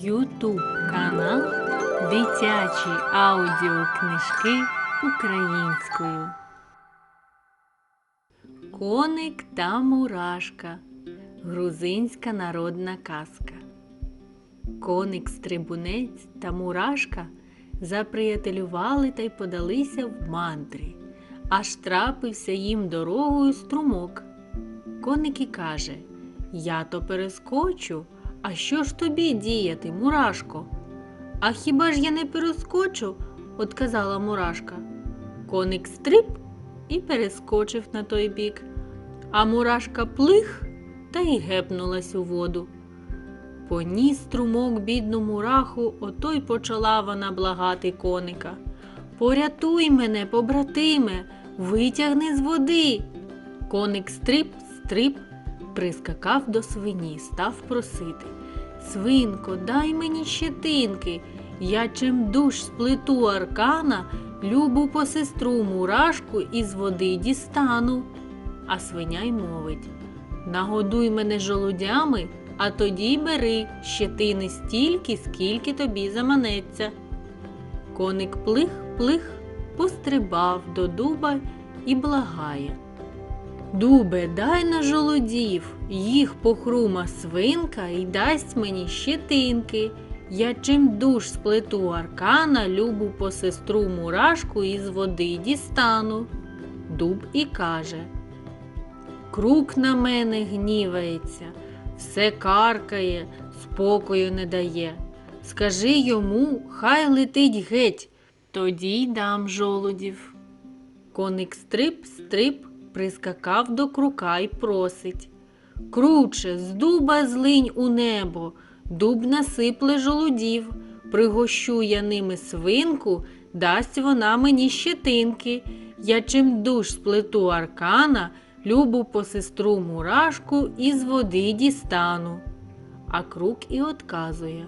Ютуб канал Дитячі аудіокнижки українською. Коник та мурашка. Грузинська народна казка. Коник стрибунець та мурашка заприятелювали та й подалися в мантри, аж трапився їм дорогою струмок. Коник і каже Я то перескочу, а що ж тобі діяти, мурашко? А хіба ж я не перескочу? отказала мурашка. Коник стриб і перескочив на той бік, а мурашка плих та й гепнулась у воду. Поніс струмок бідну мураху, ото й почала вона благати коника. Порятуй мене, побратиме, витягни з води. Коник стриб, стриб, прискакав до свині, став просити. Свинко, дай мені щетинки, я чим душ сплету аркана, любу по сестру мурашку із води дістану. А свиня й мовить Нагодуй мене жолудями, а тоді бери щетини стільки, скільки тобі заманеться. Коник плих, плих, пострибав до дуба і благає. Дубе, дай на жолудів, їх похрума свинка і дасть мені щетинки. Я чим душ сплету аркана, любу по сестру мурашку із води дістану. Дуб і каже Крук на мене гнівається, все каркає, спокою не дає. Скажи йому, хай летить геть, тоді й дам жолудів. Коник стрип, стрип, прискакав до крука й просить. Круче, з дуба злинь у небо, дуб насипле жолудів, пригощу я ними свинку, дасть вона мені щетинки. Я чим душ сплету аркана, любу по сестру мурашку із води дістану. А крук і отказує.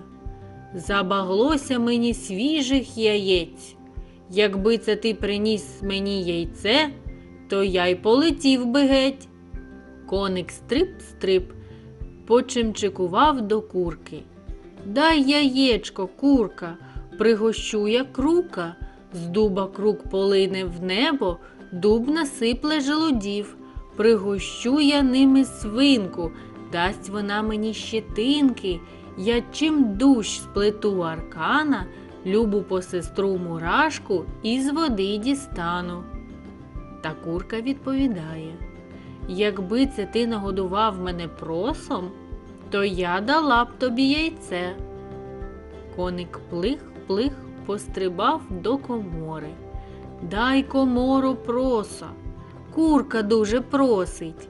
Забаглося мені свіжих яєць. Якби це ти приніс мені яйце, то я й полетів би геть. Коник стрип-стрип, почимчикував до курки. Дай яєчко, курка, пригощу я крука, з дуба крук полине в небо, дуб насипле желудів, пригощу я ними свинку, дасть вона мені щетинки, я чим дужч сплету аркана, любу по сестру мурашку із води дістану. Та курка відповідає Якби це ти нагодував мене просом, то я дала б тобі яйце. Коник плих-плих пострибав до комори. Дай комору проса. Курка дуже просить.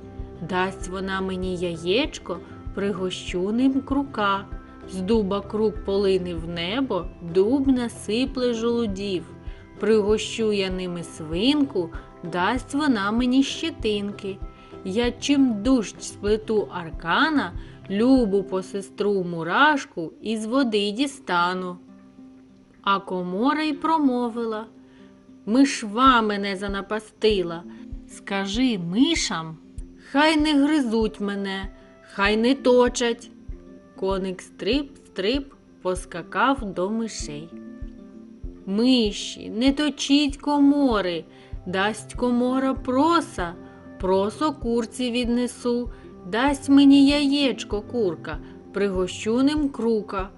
Дасть вона мені яєчко, пригощу ним крука. З дуба крук полине в небо, дуб насипле жолудів. Пригощу я ними свинку, дасть вона мені щетинки. Я чим дужч сплету аркана, любу по сестру мурашку із води дістану. А комора й промовила Мишва мене занапастила. Скажи мишам, хай не гризуть мене, хай не точать. Коник стрип, стрип поскакав до мишей. Миші, не точіть комори, дасть комора проса, просо курці віднесу, дасть мені яєчко курка, пригощу ним крука.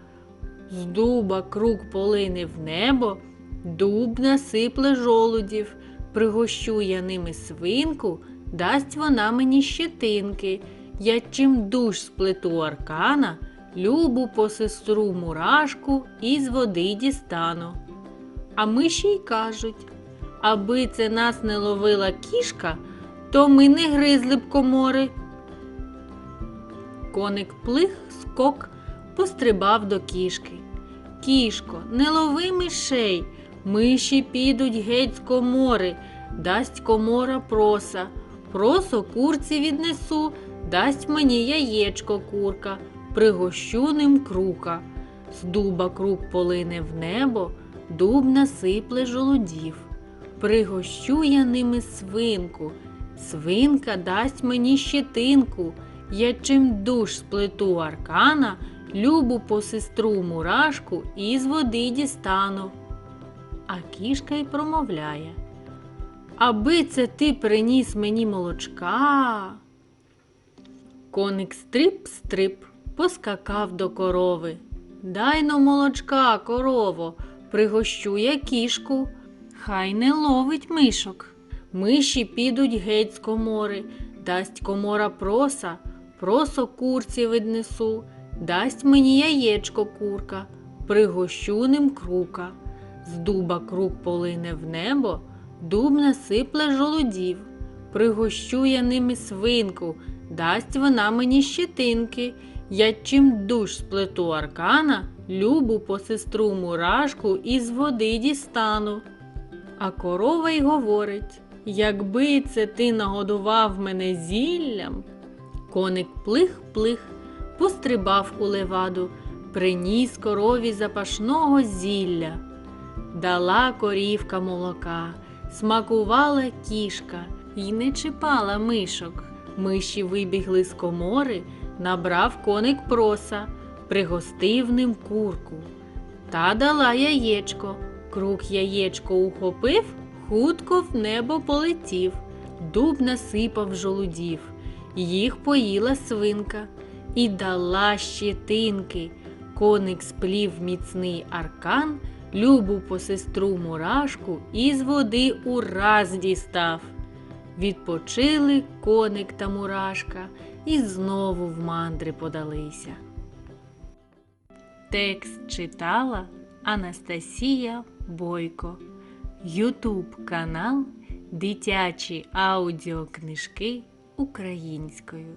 З дуба крук полине в небо, дуб насипле жолудів, пригощу я ними свинку, дасть вона мені щетинки. Я чим душ сплету аркана, любу по сестру мурашку із води дістану. А миші й кажуть аби це нас не ловила кішка, то ми не гризли б комори. Коник плих скок пострибав до кішки. Кішко, не лови мишей, миші підуть геть з комори, дасть комора проса, просо курці віднесу, дасть мені яєчко курка, пригощу ним крука. З дуба крук полине в небо, дуб насипле жолудів. Пригощу я ними свинку, свинка дасть мені щетинку, я чим душ сплету аркана, любу посестру мурашку із води дістану. А кішка й промовляє. Аби це ти приніс мені молочка. Коник стрип-стрип поскакав до корови. Дай но молочка, корово, пригощу я кішку, хай не ловить мишок. Миші підуть геть з комори, дасть комора проса, просо курці віднесу, дасть мені яєчко курка, пригощу ним крука. З дуба крук полине в небо, дуб насипле жолудів. Пригощу я ними свинку, дасть вона мені щетинки. Я чим душ сплету аркана, любу по сестру мурашку із води дістану. А корова й говорить, якби це ти нагодував мене зіллям. Коник плих-плих, пострибав у леваду, приніс корові запашного зілля. Дала корівка молока, смакувала кішка і не чіпала мишок. Миші вибігли з комори, набрав коник проса, пригостив ним курку. Та дала яєчко. Круг яєчко ухопив, хутко в небо полетів, дуб насипав жолудів, їх поїла свинка і дала щетинки. Коник сплів міцний аркан, любу по сестру мурашку із води ураз дістав. Відпочили коник та мурашка і знову в мандри подалися. Текст читала Анастасія Бойко. Ютуб канал Дитячі аудіокнижки українською.